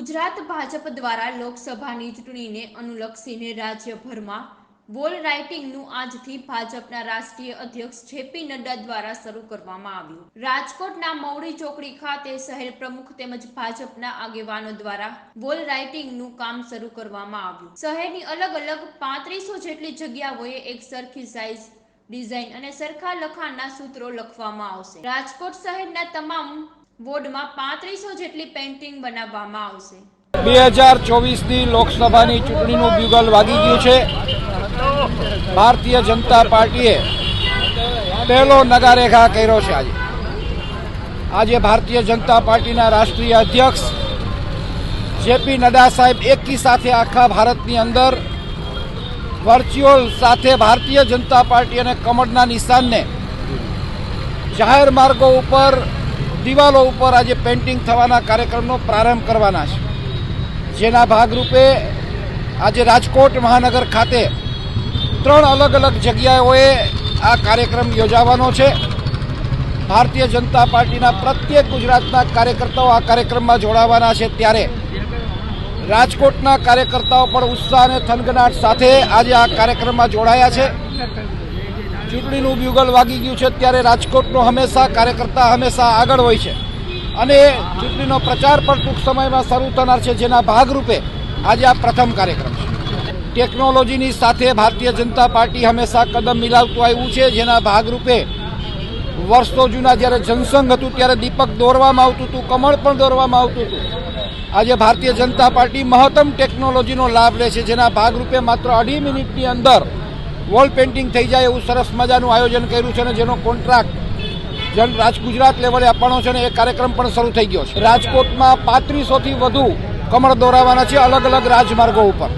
ગુજરાત ભાજપ દ્વારા લોકસભાની ચૂંટણીને અનુલક્ષીને રાજ્યભરમાં વોલ રાઇટિંગનું આજથી ભાજપના રાષ્ટ્રીય અધ્યક્ષ જેપી નડ્ડા દ્વારા શરૂ કરવામાં આવ્યું. રાજકોટના મૌડી ચોકડી ખાતે શહેર પ્રમુખ તેમજ ભાજપના આગેવાનો દ્વારા વોલ રાઇટિંગનું કામ શરૂ કરવામાં આવ્યું. શહેરની અલગ અલગ પાંત્રીસો જેટલી જગ્યાઓએ એક સરખી સાઇઝ ડિઝાઇન અને સરખા લખાણના સૂત્રો લખવામાં આવશે. રાજકોટ શહેરના તમામ વોર્ડમાં પાંત્રીસો જેટલી પેઇન્ટિંગ બનાવવામાં આવશે. બે હજાર ચોવીસની લોકસભાની ચૂંટણીનું બ્યુગલ વાગી ગયું છે. ભારતીય જનતા પાર્ટીએ પહેલો નગારેખા કર્યો છે આજે. આજે ભારતીય જનતા પાર્ટીના રાષ્ટ્રીય અધ્યક્ષ જેપી નડ્ડા સાહેબ એકી સાથે આખા ભારતની અંદર વર્ચ્યુઅલ સાથે ભારતીય જનતા પાર્ટી અને કમળના નિશાનને જાહેર માર્ગો ઉપર દિવાલો ઉપર આજે પેઇન્ટિંગ થવાના કાર્યક્રમનો પ્રારંભ કરવાના છે. જેના ભાગરૂપે આજે રાજકોટ મહાનગર ખાતે ત્રણ અલગ અલગ જગ્યાઓએ આ કાર્યક્રમ યોજાવાનો છે. ભારતીય જનતા પાર્ટીના પ્રત્યેક ગુજરાતના કાર્યકર્તાઓ આ કાર્યક્રમમાં જોડાવાના છે ત્યારે રાજકોટના કાર્યકર્તાઓ પણ ઉત્સાહ અને થનગનાટ સાથે આજે આ કાર્યક્રમમાં જોડાયા છે. ચૂંટણીનું બ્યુગલ વાગી ગયું છે ત્યારે રાજકોટનો હંમેશા કાર્યકર્તા હંમેશા આગળ હોય છે. અને ચૂંટણીનો પ્રચાર પણ ટૂંક સમયમાં શરૂ થનાર છે, જેના ભાગરૂપે આજે આ પ્રથમ કાર્યક્રમ છે. ટેકનોલોજીની સાથે ભારતીય જનતા પાર્ટી હંમેશા કદમ મિલાવતું આવ્યું છે, જેના ભાગરૂપે વર્ષો જૂના જ્યારે જનસંઘ હતું, ત્યારે દીપક દોરવામાં આવતું હતું, કમળ પણ દોરવામાં આવતું હતું. આજે ભારતીય જનતા પાર્ટી મહત્તમ ટેકનોલોજીનો લાભ લે છે, જેના ભાગરૂપે માત્ર અઢી મિનિટની અંદર વોલ પેઇન્ટિંગ થઈ જાય એવું સરસ મજાનું આયોજન કર્યું છે અને જેનો કોન્ટ્રાક્ટ જન રાજ ગુજરાત લેવલે આપવાનો છે અને એ કાર્યક્રમ પણ શરૂ થઈ ગયો છે. રાજકોટમાં પાંત્રીસોથી વધુ કમળ દોરાવાના છે અલગ અલગ રાજમાર્ગો ઉપર.